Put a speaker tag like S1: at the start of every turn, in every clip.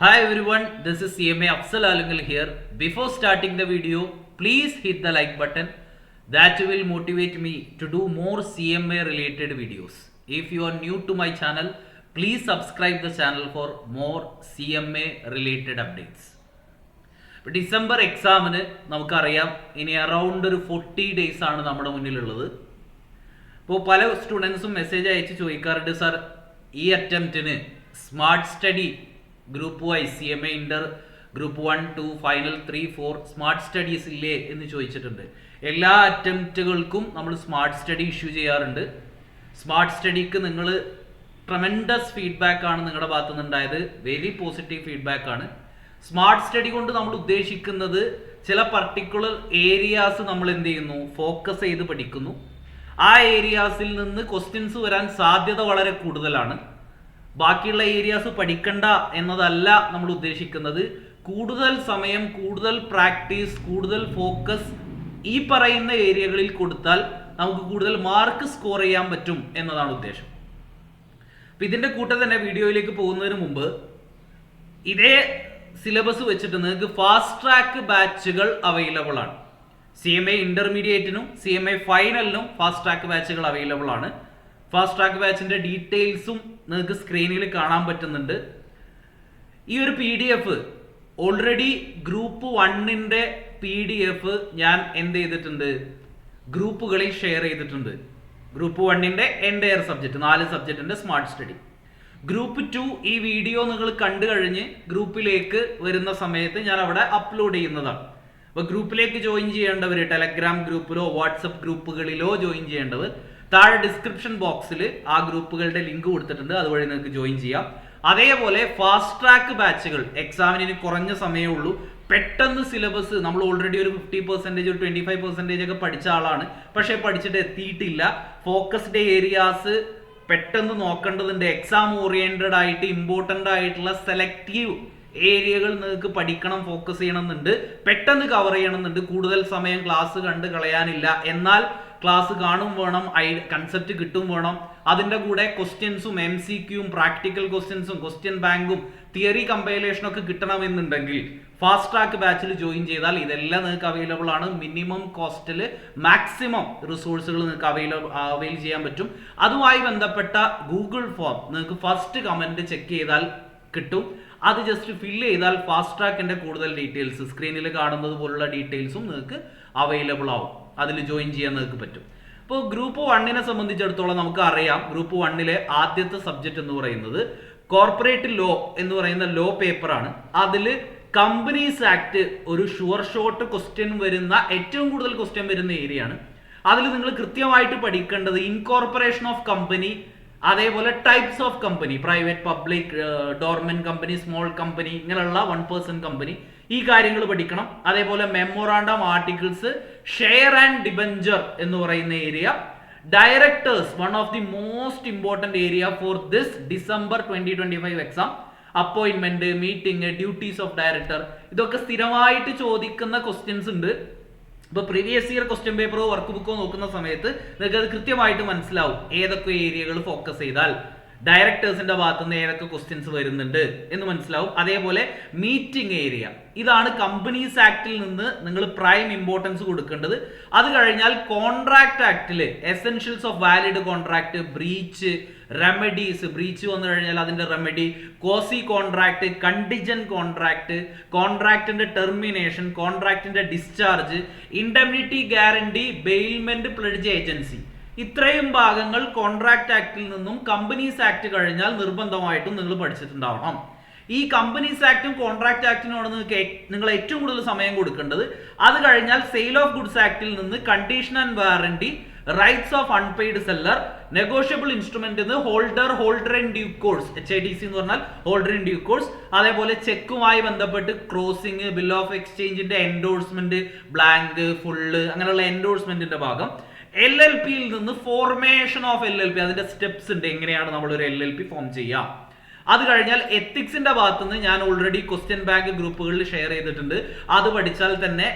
S1: Hi everyone, this is CMA Afsal Alungal here. Before starting the video, please hit the like button. That will motivate me to do more CMA related videos. If you are new to my channel, please subscribe the channel for more CMA related updates. December എക്സാമിന് നമുക്കറിയാം ഇനി around ഒരു forty days ആണ് നമ്മുടെ മുന്നിലുള്ളത് അപ്പോൾ പല സ്റ്റുഡൻസും message അയച്ച് ചോദിക്കാറുണ്ട് സാർ ഈ അറ്റംപ്റ്റിന് smart study group Y C M A inter group one two final three four smart studies ഇല്ലേ എന്ന് ചോദിച്ചിട്ടുണ്ട്. എല്ലാ അറ്റംപ്റ്റുകൾക്കും നമ്മൾ സ്മാർട്ട് സ്റ്റഡി ഇഷ്യൂ ചെയ്യാറുണ്ട്. സ്മാർട്ട് സ്റ്റഡിക്ക് നിങ്ങൾ ട്രമെൻഡസ് ഫീഡ്ബാക്ക് ആണ് നിങ്ങളുടെ ഭാഗത്തു നിന്നുണ്ടായത്. വെരി പോസിറ്റീവ് ഫീഡ്ബാക്ക് ആണ്. സ്മാർട്ട് സ്റ്റഡി കൊണ്ട് നമ്മൾ ഉദ്ദേശിക്കുന്നത് ചില പർട്ടിക്കുലർ ഏരിയാസ് നമ്മൾ എന്ത് ചെയ്യുന്നു? ഫോക്കസ് ചെയ്ത് പഠിക്കുന്നു. ആ ഏരിയാസിൽ നിന്ന് ക്വസ്റ്റ്യൻസ് വരാൻ സാധ്യത വളരെ കൂടുതലാണ്. ബാക്കിയുള്ള ഏരിയാസ് പഠിക്കണ്ട എന്നതല്ല നമ്മൾ ഉദ്ദേശിക്കുന്നത്. കൂടുതൽ സമയം കൂടുതൽ പ്രാക്ടീസ് കൂടുതൽ ഫോക്കസ് ഈ പറയുന്ന ഏരിയകളിൽ കൊടുത്താൽ നമുക്ക് കൂടുതൽ മാർക്ക് സ്കോർ ചെയ്യാൻ പറ്റും എന്നതാണ് ഉദ്ദേശം. അപ്പം ഇതിന്റെ കൂട്ടം തന്നെ വീഡിയോയിലേക്ക് പോകുന്നതിന് മുമ്പ് ഇതേ സിലബസ് വെച്ചിട്ട് നിങ്ങൾക്ക് ഫാസ്റ്റ് ട്രാക്ക് ബാച്ചുകൾ അവൈലബിൾ ആണ്. സി എം എ ഇന്റർമീഡിയറ്റിനും സി എം എ ഫൈനലിനും ഫാസ്റ്റ് ട്രാക്ക് ബാച്ചുകൾ അവൈലബിൾ ആണ്. ഫാസ്റ്റ് ട്രാക്ക് ബാച്ചിന്റെ ഡീറ്റെയിൽസും നിങ്ങൾക്ക് സ്ക്രീനിൽ കാണാൻ പറ്റുന്നുണ്ട്. ഈ ഒരു P D F already group വണ്ണിന്റെ പി ഡി എഫ് ഞാൻ എന്ത് ചെയ്തിട്ടുണ്ട്? ഗ്രൂപ്പുകളിൽ ഷെയർ ചെയ്തിട്ടുണ്ട്. ഗ്രൂപ്പ് വണ്ണിന്റെ എൻഡയർ സബ്ജക്റ്റ് നാല് സബ്ജക്റ്റിന്റെ സ്മാർട്ട് സ്റ്റഡി ഗ്രൂപ്പ് ടു ഈ വീഡിയോ നിങ്ങൾ കണ്ടു കഴിഞ്ഞ് ഗ്രൂപ്പിലേക്ക് വരുന്ന സമയത്ത് ഞാൻ അവിടെ അപ്ലോഡ് ചെയ്യുന്നതാണ്. അപ്പൊ ഗ്രൂപ്പിലേക്ക് ജോയിൻ ചെയ്യേണ്ടവർ ടെലഗ്രാം ഗ്രൂപ്പിലോ വാട്സപ്പ് ഗ്രൂപ്പുകളിലോ ജോയിൻ ചെയ്യേണ്ടവർ താഴെ ഡിസ്ക്രിപ്ഷൻ ബോക്സിൽ ആ ഗ്രൂപ്പുകളുടെ ലിങ്ക് കൊടുത്തിട്ടുണ്ട് അതുവഴി നിങ്ങൾക്ക് ജോയിൻ ചെയ്യാം. അതേപോലെ ഫാസ്റ്റ് ട്രാക്ക് ബാച്ചുകൾ എക്സാമിന് കുറഞ്ഞ സമയമേ ഉള്ളൂ. പെട്ടെന്ന് സിലബസ് നമ്മൾ ഓൾറെഡി ഒരു ഫിഫ്റ്റി പെർസെന്റേജ് ഒരു ട്വന്റി ഫൈവ് പെർസെന്റേജ് ഒക്കെ പഠിച്ച ആളാണ്. പക്ഷേ പഠിച്ചിട്ട് എത്തിയിട്ടില്ല. ഫോക്കസ്ഡ് ഏരിയാസ് പെട്ടെന്ന് നോക്കേണ്ടതുണ്ട്. എക്സാം ഓറിയന്റഡ് ആയിട്ട് ഇമ്പോർട്ടന്റ് ആയിട്ടുള്ള സെലക്റ്റീവ് ഏരിയകൾ നിങ്ങൾക്ക് പഠിക്കണം ഫോക്കസ് ചെയ്യണം ചെയ്യണമെന്നുണ്ട് പെട്ടെന്ന് കവർ ചെയ്യണം ചെയ്യണമെന്നുണ്ട് കൂടുതൽ സമയം ക്ലാസ് കണ്ട് കളയാനില്ല. എന്നാൽ ക്ലാസ് കാണും വേണം ഐ കൺസെപ്റ്റ് കിട്ടും വേണം. അതിന്റെ കൂടെ ക്വസ്റ്റ്യൻസും എം സി ക്യൂവും പ്രാക്ടിക്കൽ ക്വസ്റ്റ്യൻസും ക്വസ്റ്റ്യൻ ബാങ്കും തിയറി കമ്പൈലേഷനൊക്കെ കിട്ടണമെന്നുണ്ടെങ്കിൽ ഫാസ്റ്റ് ട്രാക്ക് ബാച്ചിൽ ജോയിൻ ചെയ്താൽ ഇതെല്ലാം നിങ്ങൾക്ക് അവൈലബിൾ ആണ്. മിനിമം കോസ്റ്റിൽ മാക്സിമം റിസോഴ്സുകൾ നിങ്ങൾക്ക് അവൈലബിൾ അവൈൽ ചെയ്യാൻ പറ്റും. അതുമായി ബന്ധപ്പെട്ട ഗൂഗിൾ ഫോം നിങ്ങൾക്ക് ഫസ്റ്റ് കമന്റ് ചെക്ക് ചെയ്താൽ കിട്ടും. അത് ജസ്റ്റ് ഫില്ല് ചെയ്താൽ ഫാസ്റ്റ് ട്രാക്കിന്റെ കൂടുതൽ ഡീറ്റെയിൽസ് സ്ക്രീനിൽ കാണുന്നത് പോലുള്ള ഡീറ്റെയിൽസും നിങ്ങൾക്ക് അവൈലബിൾ ആവും. അതിൽ ജോയിൻ ചെയ്യാൻ നിങ്ങൾക്ക് പറ്റും ഇപ്പോൾ ഗ്രൂപ്പ് വണ്ണിനെ സംബന്ധിച്ചിടത്തോളം നമുക്ക് അറിയാം ഗ്രൂപ്പ് വണ്ണിലെ ആദ്യത്തെ സബ്ജക്റ്റ് എന്ന് പറയുന്നത് കോർപ്പറേറ്റ് ലോ എന്ന് പറയുന്ന ലോ പേപ്പറാണ് അതിൽ കമ്പനീസ് ആക്ട് ഒരു ഷുവർ ഷോട്ട് ക്വസ്റ്റ്യൻ വരുന്ന ഏറ്റവും കൂടുതൽ ക്വസ്റ്റ്യൻ വരുന്ന ഏരിയയാണ് അതിൽ നിങ്ങൾ കൃത്യമായിട്ട് പഠിക്കേണ്ടത് ഇൻകോർപ്പറേഷൻ ഓഫ് കമ്പനി അതേപോലെ types of company private public dormant company small company ഇങ്ങനെയുള്ള വൺ പേഴ്സൺ കമ്പനി ഈ കാര്യങ്ങൾ പഠിക്കണം. അതേപോലെ memorandum articles share and debenture എന്ന് പറയുന്ന area directors one of the most important area for this December twenty twenty five exam appointment meeting duties of director ഇതൊക്കെ സ്ഥിരമായിട്ട് ചോദിക്കുന്ന ക്വസ്റ്റ്യൻസ് ഉണ്ട്. ഇപ്പൊ പ്രീവിയസ് ഇയർ ക്വസ്റ്റ്യൻ പേപ്പറോ വർക്ക് ബുക്കോ നോക്കുന്ന സമയത്ത് നിങ്ങൾക്ക് അത് കൃത്യമായിട്ട് മനസ്സിലാവും. ഏതൊക്കെ ഏരിയകൾ ഫോക്കസ് ചെയ്താൽ. ഡയറക്ടേഴ്സിന്റെ ഭാഗത്തു നിന്ന് ഏതൊക്കെ ക്വസ്റ്റ്യൻസ് വരുന്നുണ്ട് എന്ന് മനസ്സിലാവും. അതേപോലെ മീറ്റിംഗ് ഏരിയ ഇതാണ് കമ്പനീസ് ആക്ടിൽ നിന്ന് നിങ്ങൾ പ്രൈം ഇമ്പോർട്ടൻസ് കൊടുക്കേണ്ടത്. അത് കഴിഞ്ഞാൽ contract ആക്ടിൽ essentials of valid contract breach remedies breach വന്നു കഴിഞ്ഞാൽ അതിന്റെ remedy quasi contract contingent contract കോൺട്രാക്ടിന്റെ termination കോൺട്രാക്ടിന്റെ discharge indemnity guarantee bailment pledge agency ഇത്രയും ഭാഗങ്ങൾ കോൺട്രാക്ട് ആക്ടിൽ നിന്നും കമ്പനീസ് ആക്ട് കഴിഞ്ഞാൽ നിർബന്ധമായിട്ടും നിങ്ങൾ പഠിച്ചിട്ടുണ്ടാവണം. ഈ കമ്പനീസ് ആക്ടും കോൺട്രാക്ട് ആക്ടിനോട് നിങ്ങൾക്ക് നിങ്ങൾ ഏറ്റവും കൂടുതൽ സമയം കൊടുക്കേണ്ടത്. അത് കഴിഞ്ഞാൽ സെയിൽ ഓഫ് ഗുഡ്സ് ആക്ടിൽ നിന്ന് condition and warranty rights of unpaid seller negotiable instrument holder holder in due course H I D C എന്ന് പറഞ്ഞാൽ ഹോൾഡർ ഇൻ ഡ്യൂ കോഴ്സ് അതേപോലെ ചെക്കുമായി ബന്ധപ്പെട്ട് ക്രോസിംഗ് ബിൽ ഓഫ് എക്സ്ചേഞ്ചിന്റെ എൻഡോഴ്സ്മെന്റ് ബ്ലാങ്ക് ഫുള്ള് അങ്ങനെയുള്ള എൻഡോഴ്സ്മെന്റിന്റെ ഭാഗം. എൽ എൽ പിയിൽ നിന്ന് formation of L L P അതിന്റെ സ്റ്റെപ്സ് ഉണ്ട്. എങ്ങനെയാണ് നമ്മൾ ഒരു എൽ എൽ പി ഫോം ചെയ്യുക? അത് കഴിഞ്ഞാൽ എത്തിക്സിന്റെ ഭാഗത്തുനിന്ന് ഞാൻ ഓൾറെഡി ക്വസ്റ്റ്യൻ ബാങ്ക് ഗ്രൂപ്പുകളിൽ ഷെയർ ചെയ്തിട്ടുണ്ട്. അത് പഠിച്ചാൽ തന്നെ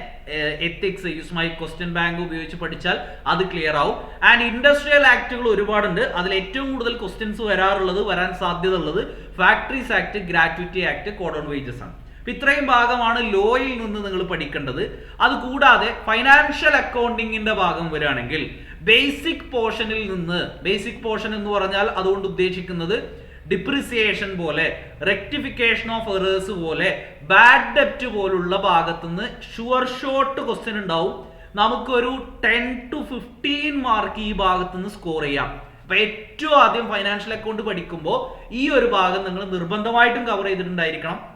S1: ethics use my question bank ഉപയോഗിച്ച് പഠിച്ചാൽ അത് ക്ലിയർ ആവും. ആൻഡ് ഇൻഡസ്ട്രിയൽ ആക്ടുകൾ ഒരുപാടുണ്ട്. അതിൽ ഏറ്റവും കൂടുതൽ ക്വസ്റ്റ്യൻസ് വരാറുള്ളത് വരാൻ സാധ്യത ഉള്ളത് factories act gratuity act code on wages ആണ്. ഇത്രയും ഭാഗമാണ് ലോയിൽ നിന്ന് നിങ്ങൾ പഠിക്കേണ്ടത്. അത് കൂടാതെ ഫൈനാൻഷ്യൽ അക്കൗണ്ടിങ്ങിന്റെ ഭാഗം വരികയാണെങ്കിൽ ബേസിക് പോർഷനിൽ നിന്ന് ബേസിക് പോർഷൻ എന്ന് പറഞ്ഞാൽ അതുകൊണ്ട് ഉദ്ദേശിക്കുന്നത് ഡിപ്രിസിയേഷൻ പോലെ റെക്ടിഫിക്കേഷൻ ഓഫ് എറേഴ്സ് പോലെ ബാഡ് ഡെപ്റ്റ് പോലുള്ള ഭാഗത്തുനിന്ന് ഷുവർ ഷോട്ട് ക്വസ്റ്റ്യൻ ഉണ്ടാവും. നമുക്കൊരു ടെൻ ടു ഫിഫ്റ്റീൻ മാർക്ക് ഈ ഭാഗത്തുനിന്ന് സ്കോർ ചെയ്യാം. അപ്പൊ ഏറ്റവും ആദ്യം ഫൈനാൻഷ്യൽ അക്കൗണ്ട് പഠിക്കുമ്പോൾ ഈ ഒരു ഭാഗം നിങ്ങൾ നിർബന്ധമായിട്ടും cover ചെയ്തിട്ടുണ്ടായിരിക്കണം.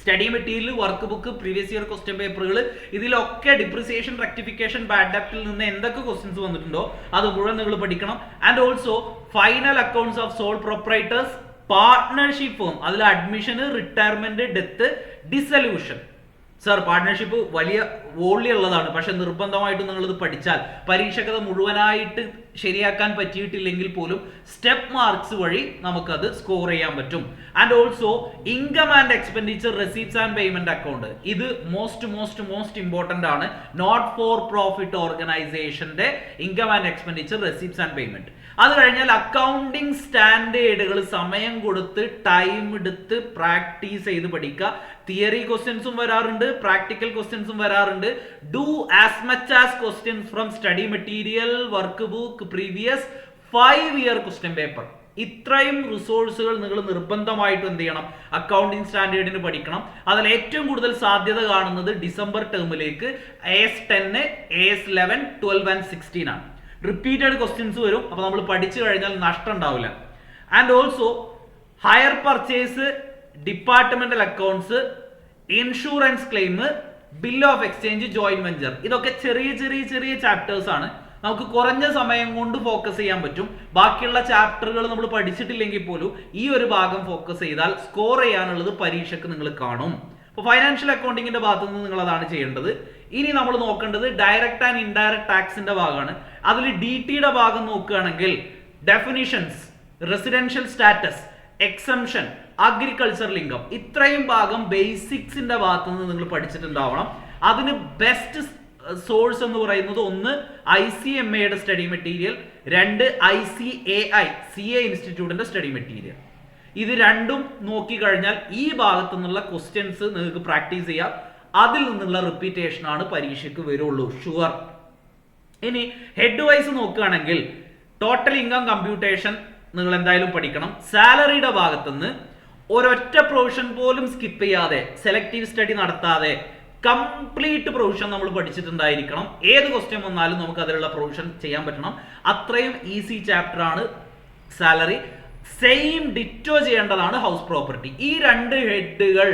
S1: Study material work book previous year question പേപ്പറുകൾ ഇതിലൊക്കെ ഡിപ്രിസിയേഷൻ റെക്ടിഫിക്കേഷൻ ബാഡ് ഡെപ്റ്റിൽ നിന്ന് എന്തൊക്കെ ക്വസ്റ്റ്യൻസ് വന്നിട്ടുണ്ടോ അത് മുഴുവൻ നിങ്ങൾ പഠിക്കണം. And also final accounts of sole proprietors partnership അതിൽ അഡ്മിഷന് retirement death dissolution sir partnership വലിയ വോളി ഉള്ളതാണ് പക്ഷെ നിർബന്ധമായിട്ടും നിങ്ങൾ ഇത് പഠിച്ചാൽ പരീക്ഷകത മുഴുവനായിട്ട് ശരിയാക്കാൻ പറ്റിയിട്ടില്ലെങ്കിൽ പോലും സ്റ്റെപ്പ് മാർക്സ് വഴി നമുക്കത് സ്കോർ ചെയ്യാൻ പറ്റും. And also income and expenditure receipts and payment account ഇത് മോസ്റ്റ് മോസ്റ്റ് മോസ്റ്റ് ഇമ്പോർട്ടന്റ് ആണ്. നോട്ട് ഫോർ പ്രോഫിറ്റ് ഓർഗനൈസേഷന്റെ income and expenditure receipts and payment അത് കഴിഞ്ഞാൽ അക്കൗണ്ടിങ് സ്റ്റാൻഡേർഡുകൾ സമയം കൊടുത്ത് ടൈം എടുത്ത് പ്രാക്ടീസ് ചെയ്ത് പഠിക്കുക. തിയറി ക്വസ്റ്റ്യൻസും വരാറുണ്ട് പ്രാക്ടിക്കൽ ക്വസ്റ്റ്യൻസും വരാറുണ്ട്. Do as much as questions from study material work book previous five year question paper ഇത്രയും റിസോഴ്സുകൾ നിങ്ങൾ നിർബന്ധമായിട്ട് എന്ത് ചെയ്യണം? അക്കൗണ്ടിങ് സ്റ്റാൻഡേർഡിന് പഠിക്കണം. അതിൽ ഏറ്റവും കൂടുതൽ സാധ്യത കാണുന്നത് December ടേമിലേക്ക് S ten S eleven twelve and sixteen ആണ്. റിപ്പീറ്റഡ് ക്വസ്റ്റ്യൻസ് വരും. അപ്പോൾ നമ്മൾ പഠിച്ചു കഴിഞ്ഞാൽ നഷ്ടം ഉണ്ടാവില്ല. And also hire purchase departmental accounts insurance claim bill of exchange joint venture ഇതൊക്കെ ചെറിയ ചെറിയ ചെറിയ ചാപ്റ്റേഴ്സ് ആണ്. നമുക്ക് കുറഞ്ഞ സമയം കൊണ്ട് ഫോക്കസ് ചെയ്യാൻ പറ്റും. ബാക്കിയുള്ള ചാപ്റ്ററുകൾ നമ്മൾ പഠിച്ചിട്ടില്ലെങ്കിൽ പോലും ഈ ഒരു ഭാഗം ഫോക്കസ് ചെയ്താൽ സ്കോർ ചെയ്യാനുള്ളത് പരീക്ഷയ്ക്ക് നിങ്ങൾ കാണും. അപ്പോൾ ഫൈനാൻഷ്യൽ അക്കൗണ്ടിങ്ങിന്റെ ഭാഗത്തു നിന്ന് നിങ്ങൾ അതാണ് ചെയ്യേണ്ടത്. ഇനി നമ്മൾ നോക്കേണ്ടത് ഡയറക്റ്റ് ആൻഡ് ഇൻഡയറക്റ്റ് ടാക്സിന്റെ ഭാഗമാണ്. അതിൽ ഡി ടിയുടെ ഭാഗം നോക്കുകയാണെങ്കിൽ definitions residential status exemption agriculture ലിംഗം ഇത്രയും ഭാഗം ബേസിക്സിന്റെ ഭാഗത്ത് നിന്ന് നിങ്ങൾ പഠിച്ചിട്ടുണ്ടാവണം. അതിന് ബെസ്റ്റ് സോഴ്സ് എന്ന് പറയുന്നത് ഒന്ന് ഐ സി എം എയുടെ സ്റ്റഡി മെറ്റീരിയൽ രണ്ട് I C A I C A ഇൻസ്റ്റിറ്റ്യൂട്ടിന്റെ സ്റ്റഡി മെറ്റീരിയൽ ഇത് രണ്ടും നോക്കി കഴിഞ്ഞാൽ ഈ ഭാഗത്തു നിന്നുള്ള ക്വസ്റ്റ്യൻസ് നിങ്ങൾക്ക് പ്രാക്ടീസ് ചെയ്യാം. അതിൽ നിന്നുള്ള റിപ്പീറ്റേഷൻ ആണ് പരീക്ഷയ്ക്ക് വരുള്ളൂ. ഷുവർ ഇനി ഹെഡ് വൈസ് നോക്കുകയാണെങ്കിൽ ടോട്ടൽ ഇൻകം കമ്പ്യൂട്ടേഷൻ നിങ്ങൾ എന്തായാലും പഠിക്കണം. സാലറിയുടെ ഭാഗത്തുനിന്ന് ഒരൊറ്റ പ്രൊവിഷൻ പോലും സ്കിപ്പ് ചെയ്യാതെ സെലക്റ്റീവ് സ്റ്റഡി നടത്താതെ കംപ്ലീറ്റ് പ്രൊവിഷൻ നമ്മൾ പഠിച്ചിട്ടുണ്ടായിരിക്കണം. ഏത് ക്വസ്റ്റ്യൻ വന്നാലും നമുക്ക് അതിലുള്ള പ്രൊവിഷൻ ചെയ്യാൻ പറ്റണം. അത്രയും ഈസി ചാപ്റ്റർ ആണ് സാലറി സെയിം ഡിറ്റോ ചെയ്യേണ്ടതാണ് ഹൗസ് പ്രോപ്പർട്ടി ഈ രണ്ട് ഹെഡുകൾ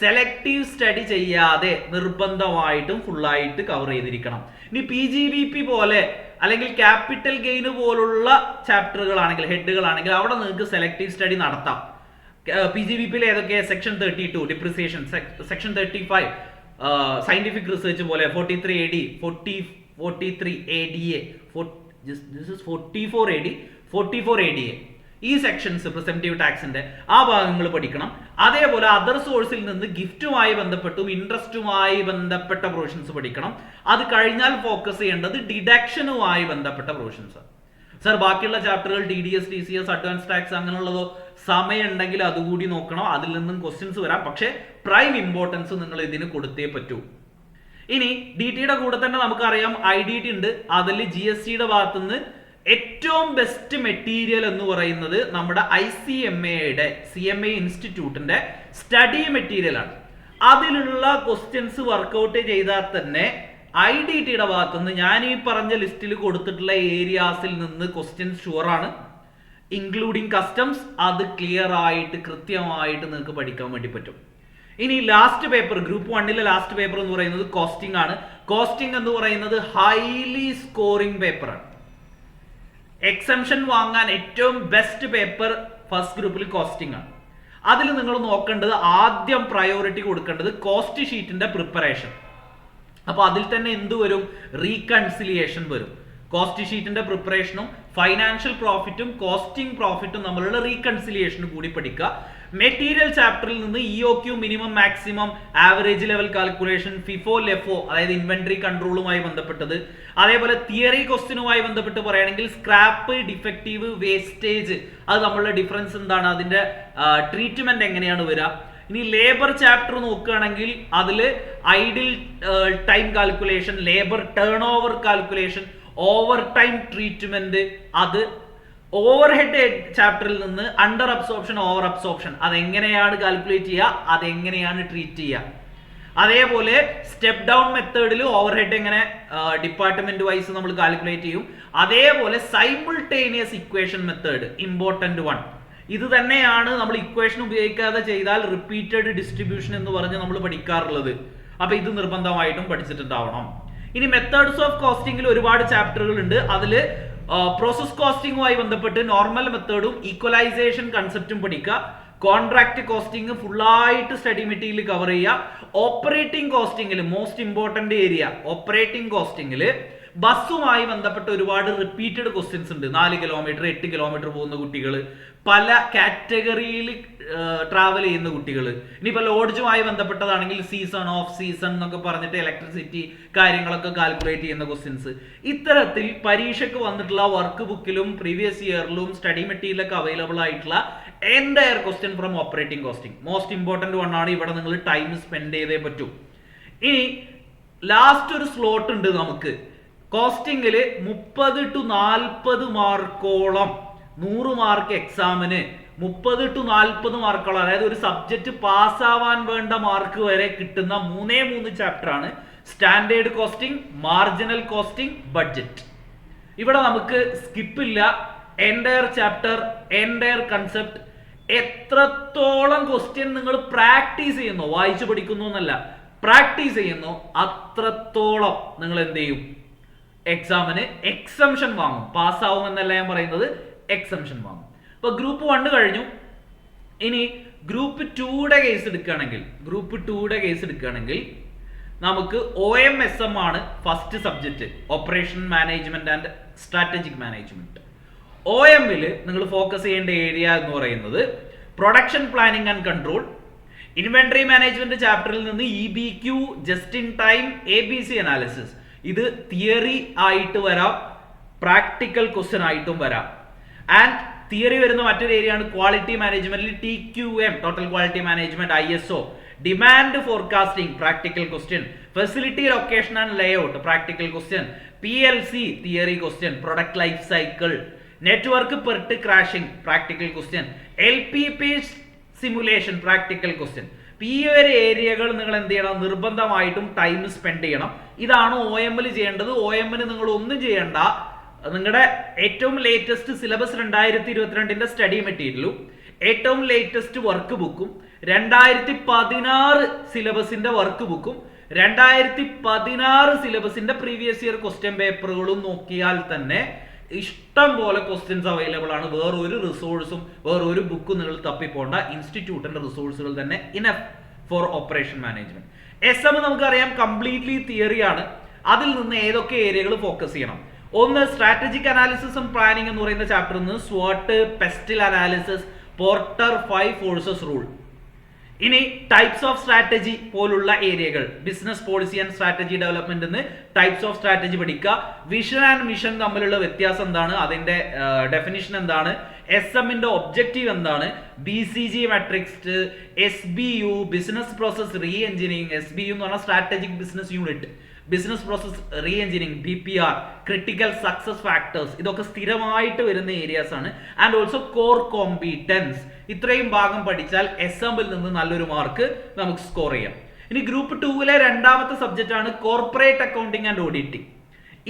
S1: സെലക്റ്റീവ് സ്റ്റഡി ചെയ്യാതെ നിർബന്ധമായിട്ടും ഫുള്ളായിട്ട് കവർ ചെയ്തിരിക്കണം. ഇനി പി ജി ബി പി പോലെ അല്ലെങ്കിൽ ക്യാപിറ്റൽ ഗെയിൻ പോലുള്ള ചാപ്റ്ററുകളാണെങ്കിൽ ഹെഡുകളാണെങ്കിൽ അവിടെ നിങ്ങൾക്ക് സെലക്റ്റീവ് സ്റ്റഡി നടത്താം. പി ജി ബി പിയിൽ ഏതൊക്കെ? Section thirty two depreciation section thirty five scientific research പോലെ forty three A D forty forty three A D A this forty four A D forty four A D A ഈ sections presumptive ടാക്സിന്റെ ആ ഭാഗങ്ങൾ പഠിക്കണം. അതേപോലെ other സോഴ്സിൽ നിന്ന് ഗിഫ്റ്റുമായി ബന്ധപ്പെട്ടും ഇൻട്രസ്റ്റുമായി ബന്ധപ്പെട്ട പ്രൊവിഷൻസ് പഠിക്കണം. അത് കഴിഞ്ഞാൽ ഫോക്കസ് ചെയ്യേണ്ടത് ഡിഡക്ഷനുമായി ബന്ധപ്പെട്ട പ്രൊവിഷൻസ് സർ ബാക്കിയുള്ള ചാപ്റ്ററുകൾ T D S T C S advance tax അങ്ങനെയുള്ളതോ സമയമുണ്ടെങ്കിൽ അതുകൂടി നോക്കണം. അതിൽ നിന്നും ക്വസ്റ്റ്യൻസ് വരാം. പക്ഷേ പ്രൈം ഇമ്പോർട്ടൻസ് നിങ്ങൾ ഇതിന് കൊടുത്തേ പറ്റൂ. ഇനി ഡി ടിയുടെ കൂടെ തന്നെ നമുക്കറിയാം ഐ ഡി ടി ഉണ്ട്. അതിൽ ജി എസ് ടിയുടെ ഭാഗത്തുനിന്ന് ഏറ്റവും ബെസ്റ്റ് മെറ്റീരിയൽ എന്ന് പറയുന്നത് നമ്മുടെ ഐ സി എം എയുടെ സി എം എ ഇൻസ്റ്റിറ്റ്യൂട്ടിന്റെ സ്റ്റഡി മെറ്റീരിയലാണ് അതിലുള്ള ക്വസ്റ്റ്യൻസ് വർക്കൗട്ട് ചെയ്താൽ തന്നെ ഐ ഡി ടിയുടെ ഭാഗത്തുനിന്ന് ഞാൻ ഈ പറഞ്ഞ ലിസ്റ്റിൽ കൊടുത്തിട്ടുള്ള ഏരിയാസിൽ നിന്ന് ക്വസ്റ്റ്യൻസ് ഷുവർ ആണ്. ഇൻക്ലൂഡിങ് കസ്റ്റംസ് അത് ക്ലിയർ ആയിട്ട് കൃത്യമായിട്ട് നിങ്ങൾക്ക് പഠിക്കാൻ വേണ്ടി പറ്റും. ഇനി ലാസ്റ്റ് പേപ്പർ ഗ്രൂപ്പ് വണ്ണിലെ ലാസ്റ്റ് പേപ്പർ എന്ന് പറയുന്നത് കോസ്റ്റിംഗ് ആണ്. കോസ്റ്റിംഗ് എന്ന് പറയുന്നത് ഹൈലി സ്കോറിംഗ് പേപ്പറാണ് എക്സംഷൻ വാങ്ങാൻ ഏറ്റവും ബെസ്റ്റ് പേപ്പർ ഫസ്റ്റ് ഗ്രൂപ്പിൽ കോസ്റ്റിംഗ് ആണ്. അതിൽ നിങ്ങൾ നോക്കേണ്ടത് ആദ്യം പ്രയോറിറ്റി കൊടുക്കേണ്ടത് കോസ്റ്റ് ഷീറ്റിന്റെ പ്രിപ്പറേഷൻ അപ്പൊ അതിൽ തന്നെ എന്ത് വരും? റീകൺസിലിയേഷൻ വരും. കോസ്റ്റ് ഷീറ്റിന്റെ പ്രിപ്പറേഷനും ഫൈനാൻഷ്യൽ പ്രോഫിറ്റും കോസ്റ്റിംഗ് പ്രോഫിറ്റും നമ്മളുടെ റീകൺസിലിയേഷനും കൂടി പഠിക്കുക. മെറ്റീരിയൽ ചാപ്റ്ററിൽ നിന്ന് E O Q minimum maximum average level calculation FIFO LIFO അതായത് ഇൻവെന്ററി കൺട്രോളുമായി ബന്ധപ്പെട്ടത്. അതേപോലെ തിയറി ക്വസ്റ്റിനുമായി ബന്ധപ്പെട്ട് പറയുകയാണെങ്കിൽ സ്ക്രാപ്പ് ഡിഫക്റ്റീവ് വേസ്റ്റേജ് അത് നമ്മളുടെ ഡിഫറൻസ് എന്താണ്? അതിന്റെ ട്രീറ്റ്മെന്റ് എങ്ങനെയാണ് വരിക? ഇനി ലേബർ ചാപ്റ്റർ നോക്കുകയാണെങ്കിൽ അതിൽ idle time calculation labour turn over calculation over time treatment അത് ഓവർ ഹെഡ് ചാപ്റ്ററിൽ നിന്ന് അണ്ടർ അബ്സോപ്ഷൻ ഓവർ അബ്സോപ്ഷൻ അതെങ്ങനെയാണ് കാൽക്കുലേറ്റ് ചെയ്യുക? അതെങ്ങനെയാണ് ട്രീറ്റ് ചെയ്യുക? അതേപോലെ സ്റ്റെപ്പ് ഡൗൺ മെത്തേഡിൽ ഓവർ ഹെഡ് എങ്ങനെ ഡിപ്പാർട്ട്മെന്റ് വൈസ് നമ്മൾ കാൽക്കുലേറ്റ് ചെയ്യും. അതേപോലെ simultaneous equation method important one ഇത് തന്നെയാണ് നമ്മൾ ഇക്വേഷൻ ഉപയോഗിക്കാതെ ചെയ്താൽ റിപ്പീറ്റഡ് ഡിസ്ട്രിബ്യൂഷൻ എന്ന് പറഞ്ഞ് നമ്മൾ പഠിക്കാറുള്ളത്. അപ്പൊ ഇത് നിർബന്ധമായിട്ടും പഠിച്ചിട്ടുണ്ടാവണം. ഇനി മെത്തേഡ്സ് ഓഫ് കോസ്റ്റിംഗിൽ ഒരുപാട് ചാപ്റ്ററുകൾ ഉണ്ട്. അതിൽ പ്രോസസ് കോസ്റ്റിംഗുമായി ബന്ധപ്പെട്ട് നോർമൽ മെത്തേഡും ഈക്വലൈസേഷൻ കൺസെപ്റ്റും പഠിക്കുക. കോൺട്രാക്ട് കോസ്റ്റിംഗ് ഫുള്ളായിട്ട് സ്റ്റഡി മെറ്റീരിയൽ കവർ ചെയ്യുക. ഓപ്പറേറ്റിംഗ് കോസ്റ്റിംഗിൽ മോസ്റ്റ് ഇമ്പോർട്ടന്റ് ഏരിയ ഓപ്പറേറ്റിംഗ് കോസ്റ്റിംഗിൽ ബസ്സുമായി ബന്ധപ്പെട്ട ഒരുപാട് റിപ്പീറ്റഡ് ക്വസ്റ്റ്യൻസ് ഉണ്ട്. നാല് കിലോമീറ്റർ എട്ട് കിലോമീറ്റർ പോകുന്ന കുട്ടികൾ പല കാറ്റഗറിയിൽ ട്രാവൽ ചെയ്യുന്ന കുട്ടികൾ. ഇനിയിപ്പോൾ ലോഡ്ജുമായി ബന്ധപ്പെട്ടതാണെങ്കിൽ സീസൺ ഓഫ് സീസൺ എന്നൊക്കെ പറഞ്ഞിട്ട് ഇലക്ട്രിസിറ്റി കാര്യങ്ങളൊക്കെ കാൽക്കുലേറ്റ് ചെയ്യുന്ന ക്വസ്റ്റ്യൻസ് ഇത്തരത്തിൽ പരീക്ഷയ്ക്ക് വന്നിട്ടുള്ള വർക്ക് ബുക്കിലും പ്രീവിയസ് ഇയറിലും സ്റ്റഡി മെറ്റീരിയലൊക്കെ അവൈലബിൾ ആയിട്ടുള്ള entire question from operating costing most important വണ്ണാണ് ഇവിടെ നിങ്ങൾ ടൈം സ്പെൻഡ് ചെയ്തേ പറ്റൂ. ഇനി ലാസ്റ്റ് ഒരു സ്ലോട്ട് ഉണ്ട് നമുക്ക്. കോസ്റ്റിംഗിൽ മുപ്പത് ടു നാൽപ്പത് മാർക്കോളം. നൂറ് മാർക്ക് എക്സാമിന്. മുപ്പത് ടു നാൽപ്പത് മാർക്കോളം. അതായത് ഒരു സബ്ജക്റ്റ് പാസ്സാവാൻ വേണ്ട മാർക്ക് വരെ കിട്ടുന്ന മൂന്നേ മൂന്ന് ചാപ്റ്റർ ആണ് standard costing marginal costing budget. ഇവിടെ നമുക്ക് സ്കിപ്പില്ല. Entire chapter entire concept. എത്രത്തോളം ക്വസ്റ്റ്യൻ നിങ്ങൾ പ്രാക്ടീസ് ചെയ്യുന്നു? വായിച്ചു പഠിക്കുന്നു എന്നല്ല. പ്രാക്ടീസ് ചെയ്യുന്നു. അത്രത്തോളം നിങ്ങൾ എന്ത് ചെയ്യും? എക്സാമിന് എക്സംഷൻ വാങ്ങും. പാസ്സാവും എന്നല്ല ഞാൻ പറയുന്നത് എക്സംഷൻ വാങ്ങും. അപ്പൊ ഗ്രൂപ്പ് വണ് കഴിഞ്ഞു. ഇനി ഗ്രൂപ്പ് ടൂയുടെ കേസ് എടുക്കുകയാണെങ്കിൽ ഗ്രൂപ്പ് ടൂയുടെ കേസ് എടുക്കുകയാണെങ്കിൽ നമുക്ക് ഒ എം എസ് എം ആണ് first subject operation management and strategic management O എമ്മിൽ നിങ്ങൾ ഫോക്കസ് ചെയ്യേണ്ട ഏരിയ എന്ന് പറയുന്നത് production planning and control inventory management ചാപ്റ്ററിൽ നിന്ന് E B Q just in time A B C analysis ഇത് തിയറി ആയിട്ട് വരാം പ്രാക്ടിക്കൽ ക്വസ്റ്റ്യൻ ആയിട്ടും വരാം. ആൻഡ് തിയറി വരുന്ന മറ്റൊരു ഏരിയ ആണ് ക്വാളിറ്റി മാനേജ്മെന്റിൽ T Q M total quality management I S O demand forecasting practical question facility location and layout practical question P L C theory question product life cycle network PERT crashing practical question L P P simulation practical question ഈ ഒരു ഏരിയകൾ നിങ്ങൾ എന്ത് ചെയ്യണം? നിർബന്ധമായിട്ടും time spend ചെയ്യണം. ഇതാണ് O എമ്മിൽ ചെയ്യേണ്ടത്. ഒ എമ്മിന് നിങ്ങൾ ഒന്നും ചെയ്യേണ്ട. നിങ്ങളുടെ ഏറ്റവും ലേറ്റസ്റ്റ് സിലബസ് രണ്ടായിരത്തി ഇരുപത്തിരണ്ടിന്റെ സ്റ്റഡി മെറ്റീരിയലും ഏറ്റവും ലേറ്റസ്റ്റ് വർക്ക് ബുക്കും രണ്ടായിരത്തി പതിനാറ് സിലബസിന്റെ വർക്ക് ബുക്കും രണ്ടായിരത്തി പതിനാറ് സിലബസിന്റെ പ്രീവിയസ് ഇയർ ക്വസ്റ്റ്യൻ പേപ്പറുകളും നോക്കിയാൽ തന്നെ ഇഷ്ടം പോലെ ക്വസ്റ്റ്യൻസ് അവൈലബിൾ ആണ്. വേറൊരു റിസോഴ്സും വേറൊരു ബുക്കും നിങ്ങൾ തപ്പിപ്പോണ്ട. ഇൻസ്റ്റിറ്റ്യൂട്ടിന്റെ റിസോഴ്സുകൾ തന്നെ enough for operation management S M നമുക്കറിയാം കംപ്ലീറ്റ്ലി തിയറിയാണ് അതിൽ നിന്ന് ഏതൊക്കെ ഏരിയകൾ ഫോക്കസ് ചെയ്യണം. ഒന്ന് സ്ട്രാറ്റജിക് അനാലിസിസും പ്ലാനിംഗ് എന്ന് പറയുന്ന ചാപ്റ്ററിൽ നിന്ന് സ്വാട്ട് PESTLE analysis Porter five forces rule ഇനി ടൈപ്സ് ഓഫ് സ്ട്രാറ്റജി പോലുള്ള ഏരിയകൾ business policy and strategy development types of strategy പഠിക്കുക വിഷൻ ആൻഡ് മിഷൻ തമ്മിലുള്ള വ്യത്യാസം എന്താണ്? അതിന്റെ ഡെഫിനിഷൻ എന്താണ്? എസ് എമ്മിന്റെ ഒബ്ജക്റ്റീവ് എന്താണ്? B C G matrix S B U business process reengineering S B U എന്ന് പറഞ്ഞാൽ strategic business unit business process reengineering B P R critical success factors ഇതൊക്കെ സ്ഥിരമായിട്ട് വരുന്ന ഏരിയാസ് ആണ്. ആൻഡ് ഓൾസോ കോർ കോമ്പീറ്റൻസ് ഇത്രയും ഭാഗം പഠിച്ചാൽ എസ് എമ്മിൽ നിന്ന് നല്ലൊരു മാർക്ക് നമുക്ക് സ്കോർ ചെയ്യാം. ഇനി ഗ്രൂപ്പ് ടൂവിലെ രണ്ടാമത്തെ സബ്ജക്റ്റ് ആണ് കോർപ്പറേറ്റ് അക്കൗണ്ടിങ് ആൻഡ് ഓഡിറ്റിംഗ്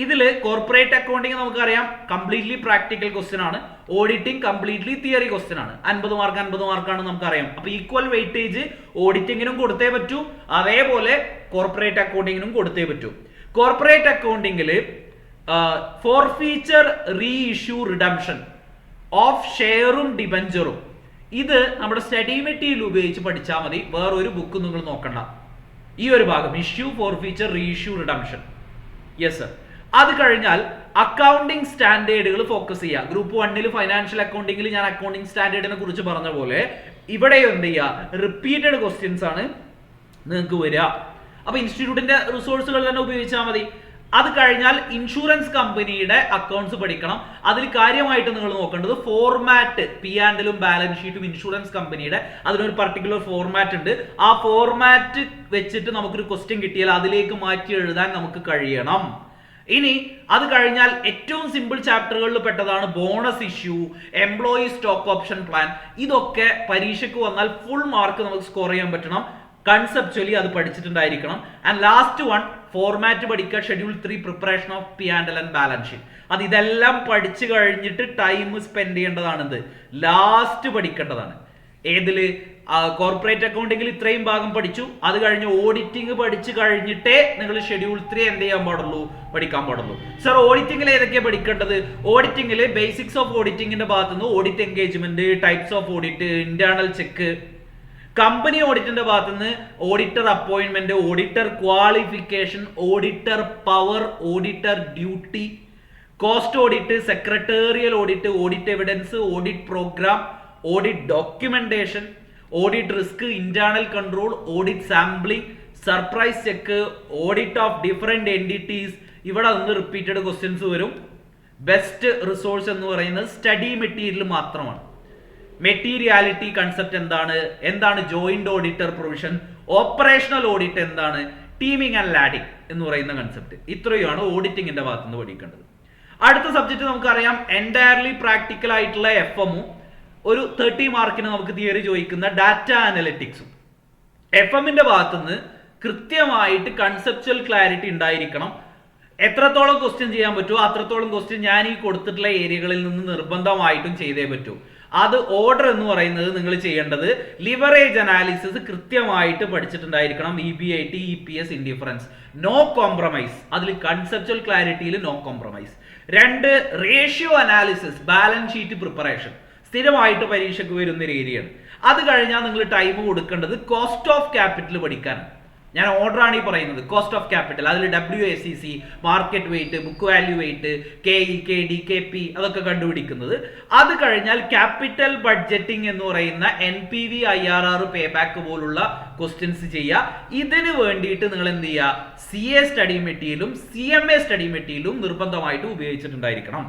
S1: ഇതിൽ കോർപ്പറേറ്റ് അക്കൗണ്ടിങ് നമുക്കറിയാം. കംപ്ലീറ്റ്ലി പ്രാക്ടിക്കൽ ക്വസ്റ്റ്യൻ ആണ്. ഓഡിറ്റിംഗ് കംപ്ലീറ്റ്ലി തിയറി ക്വസ്റ്റ്യൻ ആണ്. അൻപത് മാർക്ക് അൻപത് മാർക്കാണ് നമുക്കറിയാം. അപ്പൊ ഈക്വൽ വെയിറ്റേജ് ഓഡിറ്റിങ്ങിനും കൊടുത്തേ പറ്റൂ. അതേപോലെ കോർപ്പറേറ്റ് അക്കൗണ്ടിങ്ങിനും കൊടുത്തേ പറ്റൂ. കോർപ്പറേറ്റ് അക്കൗണ്ടിങ്ങിൽ forfeiture reissue redemption of ഷെയറും ഡിബഞ്ചറും ഇത് നമ്മുടെ സ്റ്റഡി മെറ്റീരിയൽ ഉപയോഗിച്ച് പഠിച്ചാൽ മതി. വേറൊരു ബുക്ക് നിങ്ങൾ നോക്കണ്ട. ഈ ഒരു ഭാഗം issue forfeiture reissue redemption yes sir അത് കഴിഞ്ഞാൽ അക്കൗണ്ടിങ് സ്റ്റാൻഡേർഡുകൾ ഫോക്കസ് ചെയ്യുക ഗ്രൂപ്പ് വണ്ണിൽ ഫൈനാൻഷ്യൽ അക്കൗണ്ടിങ്ങിൽ ഞാൻ അക്കൗണ്ടിങ് സ്റ്റാൻഡേർഡിനെ കുറിച്ച് പറഞ്ഞ പോലെ ഇവിടെ എന്ത് ചെയ്യുക റിപ്പീറ്റഡ് ക്വസ്റ്റ്യൻസ് ആണ് നിങ്ങൾക്ക് വരിക അപ്പൊ ഇൻസ്റ്റിറ്റ്യൂട്ടിന്റെ റിസോഴ്സുകൾ തന്നെ ഉപയോഗിച്ചാൽ മതി. അത് കഴിഞ്ഞാൽ ഇൻഷുറൻസ് കമ്പനിയുടെ അക്കൗണ്ട്സ് പഠിക്കണം. അതിൽ കാര്യമായിട്ട് നിങ്ങൾ നോക്കേണ്ടത് ഫോർമാറ്റ് പി ആൻഡിലും ബാലൻസ് ഷീറ്റും ഇൻഷുറൻസ് കമ്പനിയുടെ അതിനൊരു പർട്ടിക്കുലർ ഫോർമാറ്റ് ഉണ്ട്. ആ ഫോർമാറ്റ് വെച്ചിട്ട് നമുക്കൊരു ക്വസ്റ്റ്യൻ കിട്ടിയാൽ അതിലേക്ക് മാറ്റി എഴുതാൻ നമുക്ക് കഴിയണം. ഇനി അത് കഴിഞ്ഞാൽ ഏറ്റവും സിമ്പിൾ ചാപ്റ്ററുകളിൽ പെട്ടതാണ് bonus issue employee stock option plan ഇതൊക്കെ പരീക്ഷയ്ക്ക് വന്നാൽ ഫുൾ മാർക്ക് നമുക്ക് സ്കോർ ചെയ്യാൻ പറ്റണം. കൺസെപ്ച്വലി അത് പഠിച്ചിട്ടുണ്ടായിരിക്കണം. ആൻഡ് ലാസ്റ്റ് വൺ ഫോർമാറ്റ് പഠിക്കുക schedule three preparation of P and and balance sheet അത് ഇതെല്ലാം പഠിച്ചു കഴിഞ്ഞിട്ട് ടൈം സ്പെൻഡ് ചെയ്യേണ്ടതാണിത് ലാസ്റ്റ് പഠിക്കേണ്ടതാണ്. ഏതിൽ? കോർപ്പറേറ്റ് അക്കൗണ്ടിങ്ങിൽ ഇത്രയും ഭാഗം പഠിച്ചു. അത് കഴിഞ്ഞ് ഓഡിറ്റിംഗ് പഠിച്ചു കഴിഞ്ഞിട്ടേ നിങ്ങൾ ഷെഡ്യൂൾ ത്രീ എന്ത് ചെയ്യാൻ പാടുള്ളൂ? പഠിക്കാൻ പാടുള്ളൂ. സർ ഓഡിറ്റിംഗിൽ ഏതൊക്കെയാണ് പഠിക്കേണ്ടത്? ഓഡിറ്റിംഗിൽ ബേസിക്സ് ഓഫ് ഓഡിറ്റിംഗിന്റെ ഭാഗത്തുനിന്ന് audit engagement types of audit internal check company ഓഡിറ്റിന്റെ ഭാഗത്ത് നിന്ന് auditor appointment auditor qualification auditor power auditor duty cost audit secretarial audit audit evidence audit program audit documentation audit risk internal control audit sampling surprise check audit of different entities ഇവിടെ നിന്ന് repeated questions വരും. Best resource എന്ന് പറയുന്നത് study material മാത്രമാണ്. Materiality concept എന്താണ്? എന്താണ് joint auditor provision operational audit എന്താണ്? Teeming and lading എന്ന് പറയുന്ന കൺസെപ്റ്റ് ഇത്രയുമാണ് ഓഡിറ്റിങ്ങിന്റെ ഭാഗത്ത് നിന്ന് പഠിക്കേണ്ടത്. അടുത്ത സബ്ജക്റ്റ് നമുക്കറിയാം എന്റയർലി പ്രാക്ടിക്കൽ ആയിട്ടുള്ള എഫ് എമ്മും ഒരു തേർട്ടി മാർക്കിന് നമുക്ക് തിയറി ചോദിക്കുന്ന ഡാറ്റ അനലിറ്റിക്സും എഫ് എമ്മിന്റെ ഭാഗത്തുനിന്ന് കൃത്യമായിട്ട് കൺസെപ്ച്വൽ ക്ലാരിറ്റി ഉണ്ടായിരിക്കണം. എത്രത്തോളം ക്വസ്റ്റ്യൻ ചെയ്യാൻ പറ്റുമോ അത്രത്തോളം ക്വസ്റ്റ്യൻ ഞാൻ ഈ കൊടുത്തിട്ടുള്ള ഏരിയകളിൽ നിന്ന് നിർബന്ധമായിട്ടും ചെയ്തേ പറ്റൂ. അത് ഓർഡർ എന്ന് പറയുന്നത് നിങ്ങൾ ചെയ്യേണ്ടത് ലിവറേജ് അനാലിസിസ് കൃത്യമായിട്ട് പഠിച്ചിട്ടുണ്ടായിരിക്കണം E B I T E P S indifference no compromise അതിൽ കൺസെപ്ച്വൽ ക്ലാരിറ്റിയിൽ നോ കോംപ്രമൈസ് രണ്ട് ratio analysis balance sheet preparation സ്ഥിരമായിട്ട് പരീക്ഷയ്ക്ക് വരുന്ന ഏരിയയാണ്. അത് കഴിഞ്ഞാൽ നിങ്ങൾ ടൈം കൊടുക്കേണ്ടത് കോസ്റ്റ് ഓഫ് ക്യാപിറ്റൽ പഠിക്കാനാണ് ഞാൻ ഓർഡർ ആണ് ഈ പറയുന്നത്. കോസ്റ്റ് ഓഫ് ക്യാപിറ്റൽ അതിൽ W A C C market weight book value weight K E K D K P അതൊക്കെ കണ്ടുപിടിക്കുന്നത്. അത് കഴിഞ്ഞാൽ ക്യാപിറ്റൽ ബഡ്ജറ്റിംഗ് എന്ന് പറയുന്ന N P V I R R payback പോലുള്ള ക്വസ്റ്റ്യൻസ് ചെയ്യുക. ഇതിന് വേണ്ടിയിട്ട് നിങ്ങൾ എന്ത് ചെയ്യുക സി എ സ്റ്റഡി മെറ്റീരിയലും സി എം എ സ്റ്റഡി മെറ്റീരിയലും നിർബന്ധമായിട്ട് ഉപയോഗിച്ചിട്ടുണ്ടായിരിക്കണം.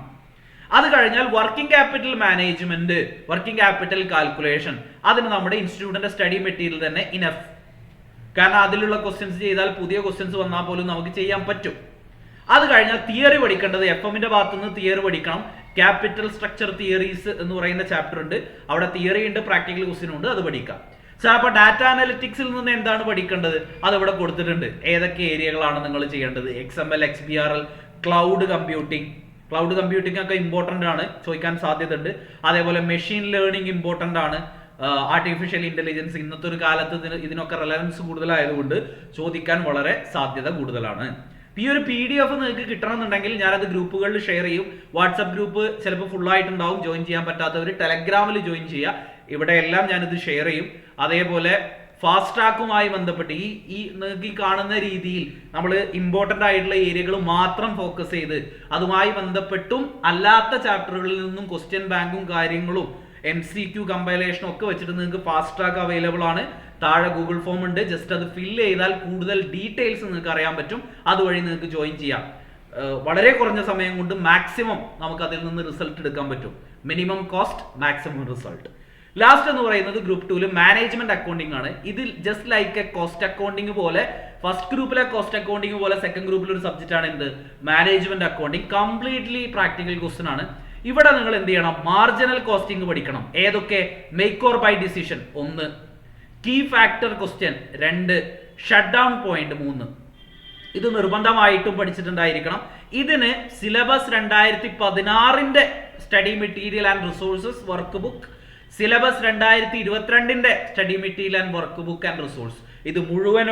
S1: അത് കഴിഞ്ഞാൽ working capital management working capital calculation അതിന് നമ്മുടെ ഇൻസ്റ്റിറ്റ്യൂട്ടിന്റെ സ്റ്റഡി മെറ്റീരിയൽ തന്നെ ഇനഫ് കാരണം അതിലുള്ള ക്വസ്റ്റ്യൻസ് ചെയ്താൽ പുതിയ ക്വസ്റ്റ്യൻസ് വന്നാൽ പോലും നമുക്ക് ചെയ്യാൻ പറ്റും. അത് കഴിഞ്ഞാൽ തിയറി പഠിക്കേണ്ടത് എഫ് എമ്മിന്റെ ഭാഗത്തുനിന്ന് തിയറി പഠിക്കണം. ക്യാപിറ്റൽ സ്ട്രക്ചർ തിയറീസ് എന്ന് പറയുന്ന ചാപ്റ്റർ ഉണ്ട്. അവിടെ തിയറി ഉണ്ട് പ്രാക്ടിക്കൽ ക്വസ്റ്റ്യൻ ഉണ്ട് അത് പഠിക്കാം. സാർ അപ്പൊ ഡാറ്റ അനലിറ്റിക്സിൽ നിന്ന് എന്താണ് പഠിക്കേണ്ടത്? അത് ഇവിടെ കൊടുത്തിട്ടുണ്ട്. ഏതൊക്കെ ഏരിയകളാണ് നിങ്ങൾ ചെയ്യേണ്ടത്? X M L X B R L cloud computing cloud computing ഒക്കെ ഇമ്പോർട്ടന്റ് ആണ്. ചോദിക്കാൻ സാധ്യതയുണ്ട്. അതേപോലെ മെഷീൻ ലേണിംഗ് ഇമ്പോർട്ടന്റ് ആണ്. ആർട്ടിഫിഷ്യൽ ഇന്റലിജൻസ് ഇന്നത്തെ ഒരു കാലത്ത് ഇതിന് ഇതിനൊക്കെ റിലവൻസ് കൂടുതലായതുകൊണ്ട് ചോദിക്കാൻ വളരെ സാധ്യത കൂടുതലാണ്. ഈ ഒരു പി ഡി എഫ് നിങ്ങൾക്ക് കിട്ടണമെന്നുണ്ടെങ്കിൽ ഞാനത് ഗ്രൂപ്പുകളിൽ ഷെയർ ചെയ്യും. വാട്സപ്പ് ഗ്രൂപ്പ് ചിലപ്പോൾ ഫുൾ ആയിട്ടുണ്ടാവും ജോയിൻ ചെയ്യാൻ പറ്റാത്തവർ ടെലഗ്രാമിൽ ജോയിൻ ചെയ്യുക ഇവിടെ എല്ലാം ഞാനിത് ഷെയർ ചെയ്യും. അതേപോലെ ഫാസ്റ്റ് ട്രാക്കുമായി ബന്ധപ്പെട്ട് ഈ ഈ നിങ്ങൾക്ക് കാണുന്ന രീതിയിൽ നമ്മൾ ഇമ്പോർട്ടന്റ് ആയിട്ടുള്ള ഏരിയകൾ മാത്രം ഫോക്കസ് ചെയ്ത് അതുമായി ബന്ധപ്പെട്ടും അല്ലാത്ത ചാപ്റ്ററുകളിൽ നിന്നും ക്വസ്റ്റ്യൻ ബാങ്കും കാര്യങ്ങളും എം സി ക്യു കമ്പൈലേഷനും ഒക്കെ വെച്ചിട്ട് നിങ്ങൾക്ക് ഫാസ്റ്റ് ട്രാക്ക് അവൈലബിൾ ആണ്. താഴെ ഗൂഗിൾ ഫോം ഉണ്ട്. ജസ്റ്റ് അത് ഫില്ല് ചെയ്താൽ കൂടുതൽ ഡീറ്റെയിൽസ് നിങ്ങൾക്ക് അറിയാൻ പറ്റും. അതുവഴി നിങ്ങൾക്ക് ജോയിൻ ചെയ്യാം. വളരെ കുറഞ്ഞ സമയം കൊണ്ട് മാക്സിമം നമുക്ക് അതിൽ നിന്ന് റിസൾട്ട് എടുക്കാൻ പറ്റും. Minimum cost maximum result last എന്ന് പറയുന്നത് ഗ്രൂപ്പ് ടൂൽ മാനേജ്മെന്റ് അക്കൗണ്ടിംഗ് ആണ്. ഇതിൽ just like a cost accounting പോലെ ഫസ്റ്റ് ഗ്രൂപ്പിലെ കോസ്റ്റ് അക്കൗണ്ടിംഗ് പോലെ സെക്കൻഡ് ഗ്രൂപ്പിൽ ഒരു സബ്ജക്റ്റ് ആണ് എന്ത്? Management accounting completely practical question ആണ്. ഇവിടെ നിങ്ങൾ എന്ത് ചെയ്യണം? മാർജിനൽ കോസ്റ്റിംഗ് പഠിക്കണം. ഏതൊക്കെ? മേക്ക് ഓർ ബൈ ഡിസിഷൻ ഒന്ന്. കീ ഫാക്ടർ ക്വസ്റ്റ്യൻ രണ്ട്. ഷട്ട് ഡൗൺ പോയിന്റ് മൂന്ന്. ഇത് നിർബന്ധമായിട്ടും പഠിച്ചിട്ടുണ്ടായിരിക്കണം. ഇതിന് സിലബസ് രണ്ടായിരത്തി പതിനാറിന്റെ study material and resources work book syllabus രണ്ടായിരത്തി ഇരുപത്തിരണ്ടിന്റെ study material and work book and resource ഇത് മുഴുവൻ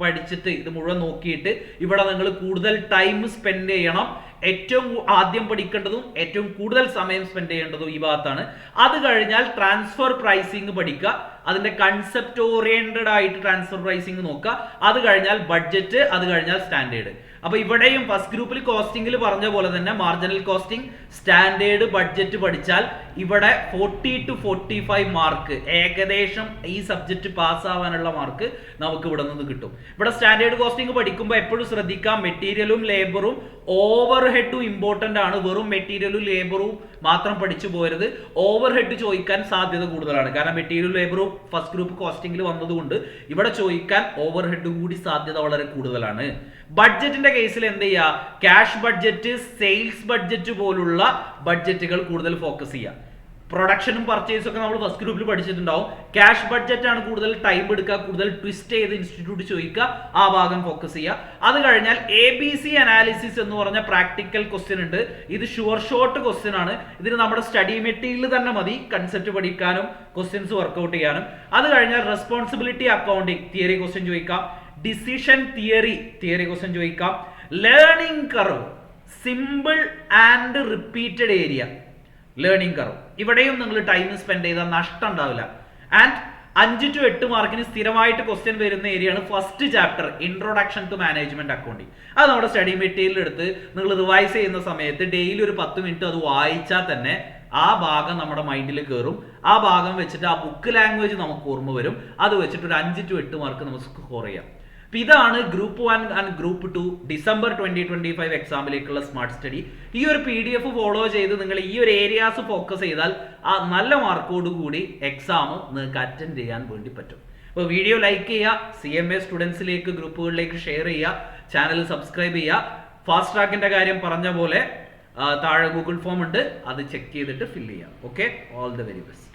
S1: പഠിച്ചിട്ട് ഇത് മുഴുവൻ നോക്കിയിട്ട് ഇവിടെ നിങ്ങൾ കൂടുതൽ ടൈം സ്പെൻഡ് ചെയ്യണം. ഏറ്റവും ആദ്യം പഠിക്കേണ്ടതും ഏറ്റവും കൂടുതൽ സമയം സ്പെൻഡ് ചെയ്യേണ്ടതും ഈ ഭാഗത്താണ്. അത് കഴിഞ്ഞാൽ ട്രാൻസ്ഫർ പ്രൈസിങ് പഠിക്കുക. അതിന്റെ കൺസെപ്റ്റ് ഓറിയന്റഡ് ആയിട്ട് ട്രാൻസ്ഫർ പ്രൈസിങ് നോക്കുക. അത് കഴിഞ്ഞാൽ ബഡ്ജറ്റ് അത് കഴിഞ്ഞാൽ സ്റ്റാൻഡേർഡ് അപ്പൊ ഇവിടെയും ഫസ്റ്റ് ഗ്രൂപ്പിൽ കോസ്റ്റിംഗിൽ പറഞ്ഞ പോലെ തന്നെ മാർജിനൽ കോസ്റ്റിംഗ് സ്റ്റാൻഡേർഡ് ബഡ്ജറ്റ് പഠിച്ചാൽ ഇവിടെ forty two forty five mark ഏകദേശം ഈ സബ്ജക്റ്റ് പാസ് ആവാനുള്ള മാർക്ക് നമുക്ക് ഇവിടെ നിന്ന് കിട്ടും. ഇവിടെ സ്റ്റാൻഡേർഡ് കോസ്റ്റിംഗ് പഠിക്കുമ്പോൾ എപ്പോഴും ശ്രദ്ധിക്കാം. മെറ്റീരിയലും ലേബറും ഓവർ ഹെഡും ഇമ്പോർട്ടന്റ് ആണ്. വെറും മെറ്റീരിയലും ലേബറും മാത്രം പഠിച്ചു പോരുത്. ഓവർ ഹെഡ് ചോദിക്കാൻ സാധ്യത കൂടുതലാണ്. കാരണം മെറ്റീരിയൽ ലേബറും ഫസ്റ്റ് ഗ്രൂപ്പ് കോസ്റ്റിംഗിൽ വന്നതുകൊണ്ട് ഇവിടെ ചോദിക്കാൻ ഓവർ ഹെഡ് കൂടി സാധ്യത വളരെ കൂടുതലാണ്. ബഡ്ജറ്റിന്റെ കേസിൽ എന്ത് ചെയ്യുക ക്യാഷ് ബഡ്ജറ്റ് സെയിൽസ് ബഡ്ജറ്റ് പോലുള്ള ബഡ്ജറ്റുകൾ കൂടുതൽ ഫോക്കസ് ചെയ്യുക പ്രൊഡക്ഷനും പർച്ചേസും ഒക്കെ നമ്മൾ ഫസ്റ്റ് ഗ്രൂപ്പിൽ പഠിച്ചിട്ടുണ്ടാവും. ക്യാഷ് ബഡ്ജറ്റ് ആണ് കൂടുതൽ ടൈം എടുക്കുക കൂടുതൽ ട്വിസ്റ്റ് ചെയ്ത് ഇൻസ്റ്റിറ്റ്യൂട്ട് ചോദിക്കുക ആ ഭാഗം ഫോക്കസ് ചെയ്യുക. അത് കഴിഞ്ഞാൽ എ ബി സി അനാലിസിസ് എന്ന് പറഞ്ഞ പ്രാക്ടിക്കൽ ക്വസ്റ്റ്യൻ ഉണ്ട്. ഇത് ഷുവർ ഷോർട്ട് ക്വസ്റ്റ്യൻ ആണ്. ഇതിന് നമ്മുടെ സ്റ്റഡി മെറ്റീരിയൽ തന്നെ മതി കൺസെപ്റ്റ് പഠിക്കാനും ക്വസ്റ്റ്യൻസ് വർക്കൗട്ട് ചെയ്യാനും. അത് കഴിഞ്ഞാൽ റെസ്പോൺസിബിലിറ്റി അക്കൗണ്ടിങ് തിയറി ക്വസ്റ്റ്യൻ ചോദിക്കാം. ഡിസിഷൻ തിയറി തിയറി ക്വസ്റ്റ്യൻ ചോദിക്കാം. Learning curve simple and repeated area learning curve ഇവിടെയും നിങ്ങൾ ടൈം സ്പെൻഡ് ചെയ്താൽ നഷ്ടം ഉണ്ടാവില്ല. ആൻഡ് അഞ്ച് ടു എട്ട് മാർക്കിന് സ്ഥിരമായിട്ട് ക്വസ്റ്റ്യൻ വരുന്ന ഏരിയയാണ് first chapter introduction to management accounting അത് നമ്മുടെ സ്റ്റഡി മെറ്റീരിയൽ എടുത്ത് നിങ്ങൾ റിവൈസ് ചെയ്യുന്ന സമയത്ത് ഡെയിലി ഒരു പത്ത് മിനിറ്റ് അത് വായിച്ചാൽ തന്നെ ആ ഭാഗം നമ്മുടെ മൈൻഡിൽ കയറും ആ ഭാഗം വെച്ചിട്ട് ആ ബുക്ക് ലാംഗ്വേജ് നമുക്ക് ഓർമ്മ വരും. അത് വെച്ചിട്ട് ഒരു അഞ്ച് ടു എട്ട് മാർക്ക് നമുക്ക് സ്കോർ ചെയ്യാം. അപ്പൊ ഇതാണ് group one and group two December twenty twenty five എക്സാമിലേക്കുള്ള smart study ഈ ഒരു പി ഡി എഫ് ഫോളോ ചെയ്ത് നിങ്ങൾ ഈ ഒരു ഏരിയാസ് ഫോക്കസ് ചെയ്താൽ ആ നല്ല മാർക്കോട് കൂടി എക്സാം നിങ്ങൾക്ക് അറ്റൻഡ് ചെയ്യാൻ വേണ്ടി പറ്റും. അപ്പോൾ വീഡിയോ ലൈക്ക് ചെയ്യുക സി എം എ സ്റ്റുഡൻസിലേക്ക് ഗ്രൂപ്പുകളിലേക്ക് ഷെയർ ചെയ്യുക ചാനൽ സബ്സ്ക്രൈബ് ചെയ്യുക. ഫാസ്റ്റ് ട്രാക്കിന്റെ കാര്യം പറഞ്ഞ പോലെ താഴെ ഗൂഗിൾ ഫോം ഉണ്ട് അത് ചെക്ക് ചെയ്തിട്ട് ഫില്ല് ചെയ്യാം okay all the very best